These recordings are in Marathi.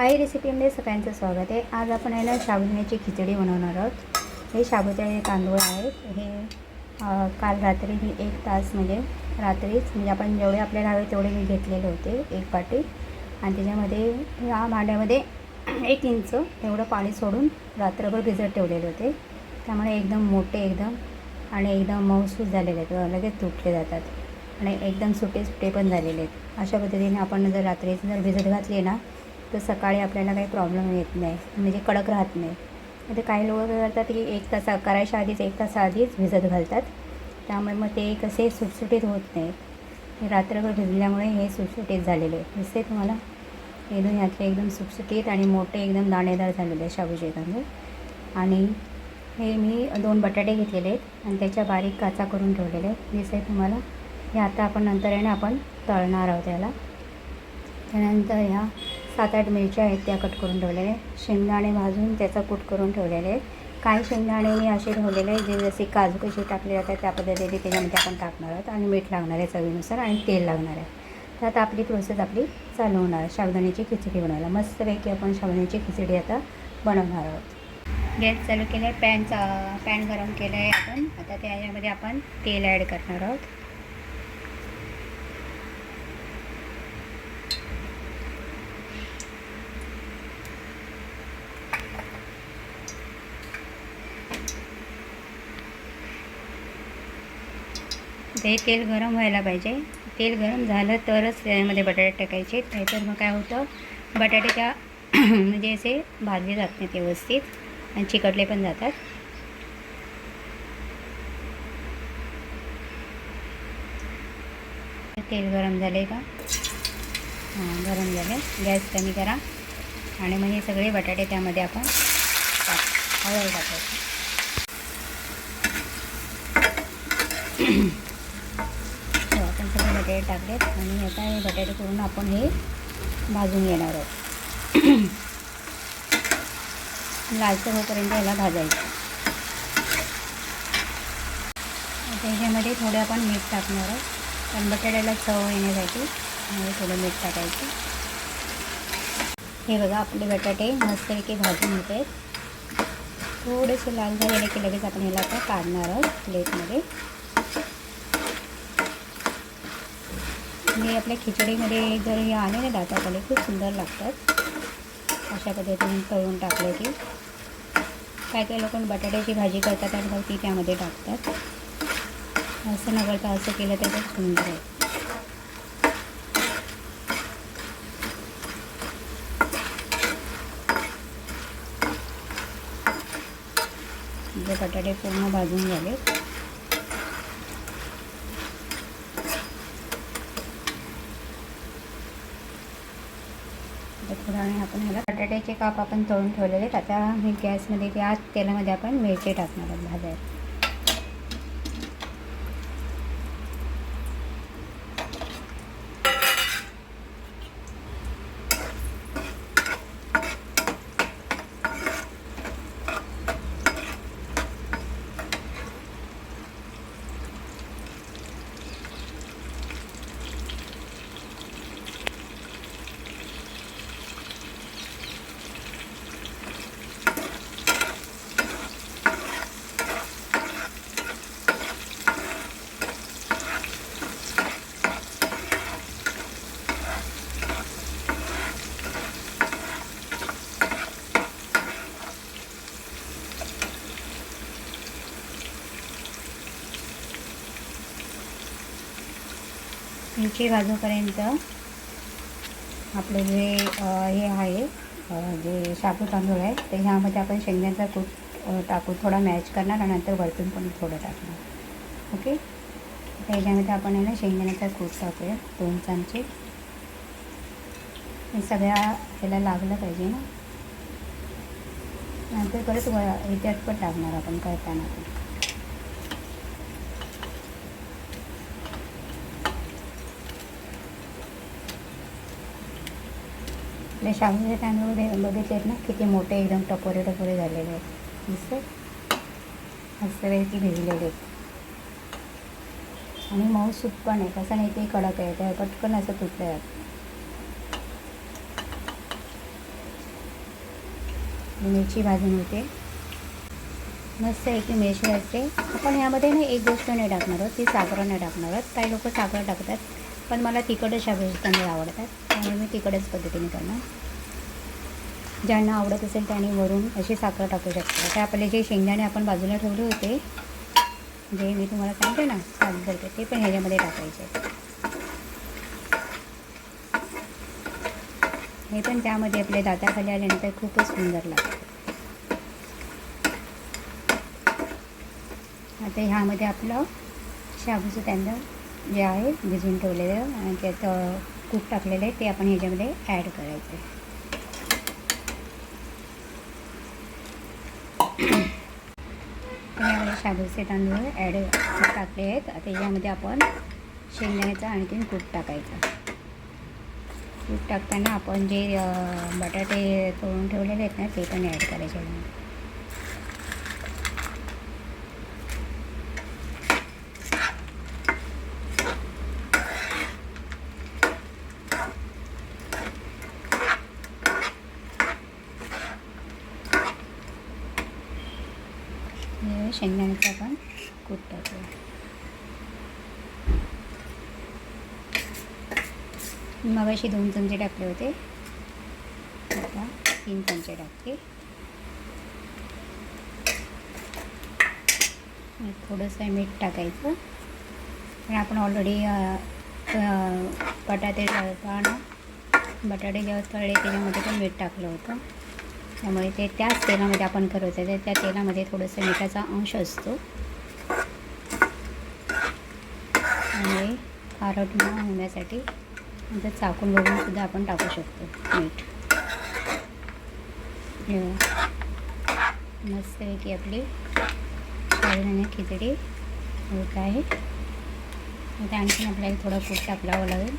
आई रेसिपीमध्ये सगळ्यांचं स्वागत आहे. आज आपण आहे ना साबुदाण्याची खिचडी बनवणार आहोत. हे साबुदाणे तांदूळ आहेत. हे काल रात्री मी एक तास म्हणजे रात्रीच म्हणजे आपण जेवढे आपल्याला हवे तेवढे मी घेतलेले होते एक पाटी आणि त्याच्यामध्ये या भांड्यामध्ये एक इंच एवढं पाणी सोडून रात्रभर भिजत ठेवलेले होते. त्यामुळे एकदम मोठे एकदम आणि एकदम मऊसूस झालेले आहेत. लगेच तुटले जातात. आणि एकदम सुटे सुटे पण झालेले आहेत. अशा पद्धतीने आपण जर रात्रीच जर भिजत घातली ना तर सकाळी आपल्याला काही प्रॉब्लेम येत नाही. म्हणजे कडक राहत नाही. आता काही लोक काय करतात की एक तास करायच्या आधीच एक तास आधीच भिजत घालतात. त्यामुळे मग ते कसे सुटसुटीत होत नाही. रात्रभर भिजल्यामुळे हे सुटसुटीत झालेले आहे दिसते तुम्हाला? एकदम ह्यातले एकदम सुटसुटीत आणि मोठे एकदम दाणेदार झालेले आहे शाबूचे तांदूळ आणि हे मी दोन बटाटे घेतलेले आहेत आणि त्याच्या बारीक काचा करून ठेवलेले आहेत. दिसते तुम्हाला? हे आता आपण नंतर आहे ना आपण तळणार आहोत त्याला त्यानंतर ह्या सात आठ मिरच्या आहेत त्या कट करून ठेवलेल्या आहेत. शेंगदाणे भाजून त्याचा कूट करून ठेवलेले आहेत. काही शेंगदाणे मी असे ठेवलेले आहेत जे जसे काजू कशी टाकले जातात त्या पद्धतीने त्याच्यामध्ये आपण टाकणार आहोत आणि मीठ लागणार आहे चवीनुसार आणि तेल लागणार आहे. तर आता आपली प्रोसेस आपली चालू होणार आहे. खिचडी बनवायला. मस्तपैकी आपण शाबदाण्याची खिचडी आता बनवणार आहोत. गॅस चालू केला आहे पॅनचा पॅन गरम केलं आहे आपण. आता त्याच्यामध्ये आपण तेल ॲड करणार आहोत. ते तेल गरम व्हायला पाहिजे. तेल गरम झालं तरच त्यामध्ये बटाटे टाकायचे. नाहीतर मग काय होतं? बटाटे त्या म्हणजे असे भाजले जात नाहीत व्यवस्थित आणि चिकटले पण जातात. तेल गरम झाले का? हां गरम झाले गॅस कमी करा. आणि मग हे सगळे बटाटे त्यामध्ये आपण टाक हळद टाकायचं. बटाटे टाकलेत आणि आता हे बटाटे करून आपण हे भाजून घेणार आहोत. लालसर होईपर्यंत याला भाजायचं. आता ह्याच्यामध्ये थोडे आपण मीठ टाकणार आहोत. कारण बटाट्याला चव येण्यासाठी आणि थोडं मीठ टाकायचं. हे बघा आपले बटाटे मस्तपैकी भाजून होत आहेत. थोडेसे लाल झालेले की लगेच आपण ह्याला आता काढणार आहोत प्लेटमध्ये. आणि आपल्या खिचडीमध्ये जर हे आले ना दाताकडे खूप सुंदर लागतात. अशा पद्धतीने तळून टाकले की काय काही लोक बटाट्याची भाजी करतात आणि मग ती त्यामध्ये टाकतात. असं न करता असं केलं तर खूप सुंदर आहे. बटाटे पूर्ण भाजून झाले. आता थोड्या आपण ह्याला बटाट्याचे काप आपण तळून ठेवलेले आहेत आता हे गॅसमध्ये त्या तेलामध्ये आपण मिरची टाकणार आहोत भाजायला. मिरची बाजूपर्यंत आपले जे हे आहे जे शाबू तांदूळ आहे ते ह्यामध्ये आपण शेंगण्याचा कूट टाकू थोडा मॅच करणार आणि नंतर वरतून पण थोडं टाकणार. ओके? त्याच्यामध्ये ह्याच्यामध्ये आपण आहे ना शेंगदाण्याचा कूट टाकूया दोन चमचे. हे सगळ्या ह्याला लागलं पाहिजे ना. नंतर परत व ह्याच्यात पण टाकणार आपण करताना पण. आपले शाबूचे तांदूळ बे- बघितलेत ना किती मोठे एकदम टपोरे टपोरे झालेले आहेत. दिसते मस्तपैकी भिजलेले आहेत. आणि मऊ सूप पण आहे कसं नाही ते कडक आहे त्या पटकन असं तुटलं जातं. मिरची भाजून होते मस्त आहे की मिरची असते आपण यामध्ये ना एक गोष्ट नाही टाकणार आहोत ती साखर नाही टाकणार. आहोत काही लोक साखर टाकतात. पण मला तिखटच शाबूचे तांदूळ आवडतात. त्यामुळे मी तिखटच पद्धतीने करणार. ज्यांना आवडत असेल त्याने वरून अशी साखर टाकू शकतो ते आपले जे शेंगदाणे आपण बाजूला ठेवले होते जे मी तुम्हाला सांगते ना साफ करते ते पण ह्याच्यामध्ये टाकायचे. हे पण त्यामध्ये आपल्या दाताखाली आल्यानंतर खूपच सुंदर लागतं आता ह्यामध्ये आपलं शाबूचं तांदूळ. जे आहे भिजून ठेवलेलं आणि त्यात कूक कूट टाकलेलं आहे ते आपण ह्याच्यामध्ये ॲड करायचं. आहे शाबूचे तांदूळ ॲड टाकले आहेत. आता यामध्ये आपण शेंगदाण्याचा आणखीन कूट टाकायचं. कूट टाकताना आपण जे बटाटे तोडून ठेवलेले आहेत ना ते पण ॲड करायचे यामध्ये. हे शेंगदाण्याचं आपण कूट टाकूया मग अशी दोन चमचे टाकले होते. आता तीन चमचे टाकते. थोडंसं मीठ टाकायचं. पण आपण ऑलरेडी बटाटे तळताना बटाटे जेव्हा तळले त्याच्यामध्ये पण मीठ टाकलं होतं. त्यामुळे ते त्याच तेलामध्ये आपण करत आहे. तर त्या तेलामध्ये थोडंसं मिठाचा अंश असतो. आणि खारट न होण्यासाठी नंतर चाकून बघून सुद्धा आपण टाकू शकतो मीठ. हे मस्त आहे की आपली साबुदाणा खिचडी होत आहे. आता आपल्याला थोडं कूट टाकलावं लागेल.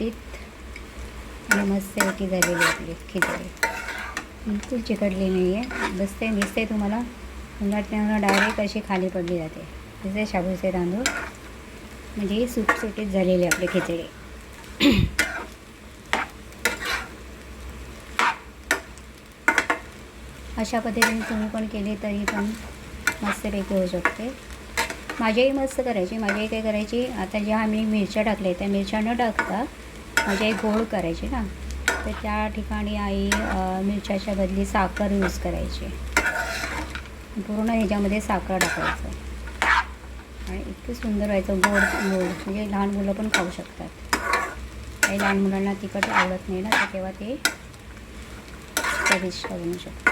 व्यवस्थित आणि मस्तपैकी झालेली आपली खिचडी. बिलकुल चिकटली नाही आहे बसते दिसते तुम्हाला. उन्हात डायरेक्ट अशी खाली पडली जाते. जसे शाबूचे तांदूळ. म्हणजे सुटसुटीत झालेली आपली खिचडी. अशा पद्धतीने तुम्ही पण केली तरी पण मस्तपैकी होऊ शकते. माझीही मस्त करायची माझीही काय करायची. आता ज्या आम्ही मिरच्या टाकल्या त्या मिरच्या न टाकता म्हणजे आई गोड करायची ना. तर त्या ठिकाणी आई मिरच्याच्या बदली साखर यूज करायची. पूर्ण ह्याच्यामध्ये साखर टाकायचं. आणि इतकं सुंदर व्हायचं गोड गोड. म्हणजे लहान मुलं पण खाऊ शकतात. काही लहान मुलांना तिखट आवडत नाही ना तर तेव्हा ते स्वादिष्ट बनू शकतात.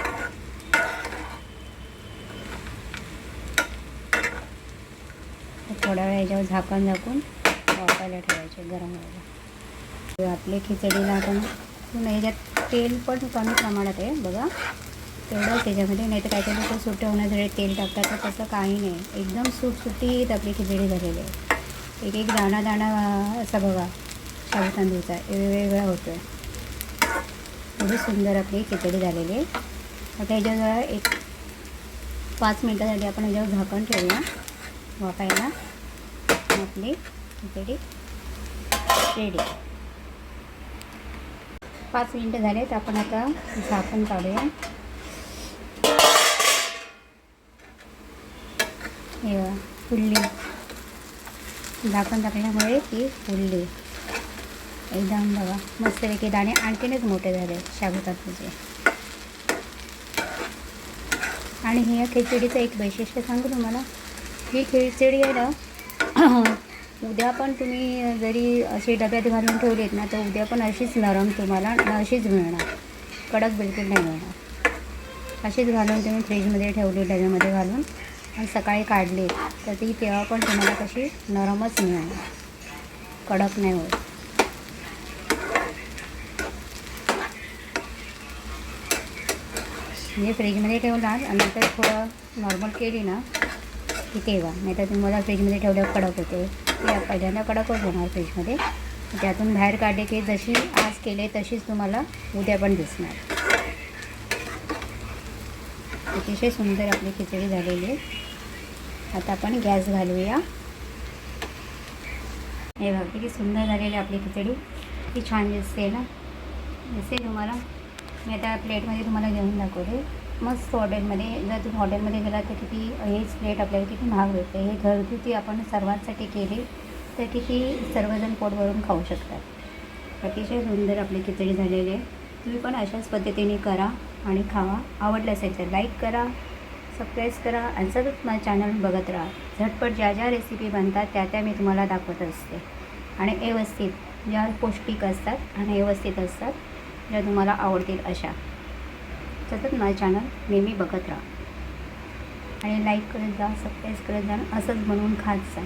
थोड्या वेळ याच्यावर झाकण झाकून वापरायला ठेवायचे गरम व्हायला. आपली खिचडीला आपण. पुन्हा याच्यात तेल पण कमी प्रमाणात आहे बघा. तेवढंच त्याच्यामध्ये नाही तर काही काय लोक सुट्टे होण्यासाठी तेल टाकतात तर तसं काही नाही. एकदम सुटसुटीत आपली खिचडी झालेली आहे. एक एक दाणा दाणा असा बघा शाबू तांदूळचा. वेगवेगळा होतो आहे एवढी सुंदर आपली खिचडी झालेली आहे. आता ह्याच्याजवळ एक पाच मिनटासाठी आपण ह्याच्यावर झाकण ठेवूया. वापायला आपली खिचडी रेडी पाच मिनटं झालेत आपण आता झाकण काढूया. हे फुलली. झाकण टाकल्यामुळे ती फुलली. एकदम बघा मस्तपैकी दाणे आणखीनच मोठे झाले शाबुतात तुझे आणि ह्या खिचडीचं एक वैशिष्ट्य सांगू तुम्हाला. ही खिचडी आहे ना उद्या पण तुम्ही जरी अशी डब्यात घालून ठेवलीत ना तर उद्या पण अशीच नरम तुम्हाला अशीच मिळणार. कडक बिलकुल नाही मिळणार. अशीच घालून तुम्ही फ्रीजमध्ये ठेवली डब्यामध्ये घालून आणि सकाळी काढली तर ती तेव्हा पण तुम्हाला कशी नरमच मिळणार. कडक नाही होत. म्हणजे फ्रीजमध्ये ठेवणार आणि नंतर थोडं नॉर्मल केली ना की तेव्हा नाही तर तुम्हाला फ्रीजमध्ये ठेवल्यावर कडक होते. या पहिल्यांदा कडकच होणार फ्रीजमध्ये. त्यातून बाहेर काढले की जशी आज केले तशीच तुम्हाला उद्या पण दिसणार. अतिशय सुंदर आपली खिचडी झालेली आहे. आता आपण गॅस घालूया. हे बघा किती सुंदर झालेली आपली खिचडी. ती छान दिसते ना. दिसते तुम्हाला. मी आता प्लेटमध्ये तुम्हाला घेऊन दाखवते. मस्त हॉटेलमध्ये जर तुम्ही हॉटेलमध्ये गेला तर किती हेच प्लेट आपल्याला किती महाग भेटते. हे घरगुती आपण सर्वांसाठी केली तर किती सर्वजण पोट भरून खाऊ शकतात. अतिशय सुंदर आपली खिचडी झालेली आहे. तुम्ही पण अशाच पद्धतीने करा आणि खावा. आवडलं असेल तर लाईक करा सबस्क्राईब करा आणि सतत माझं चॅनल बघत राहा. झटपट ज्या ज्या रेसिपी बनतात त्या त्या मी तुम्हाला दाखवत असते. आणि व्यवस्थित ज्या पौष्टिक असतात आणि व्यवस्थित असतात ज्या तुम्हाला आवडतील अशा. सतत माझं चॅनल नेहमी बघत राहा. आणि लाईक करत जा सबस्क्राईब करत जा असंच बनवून खात जा.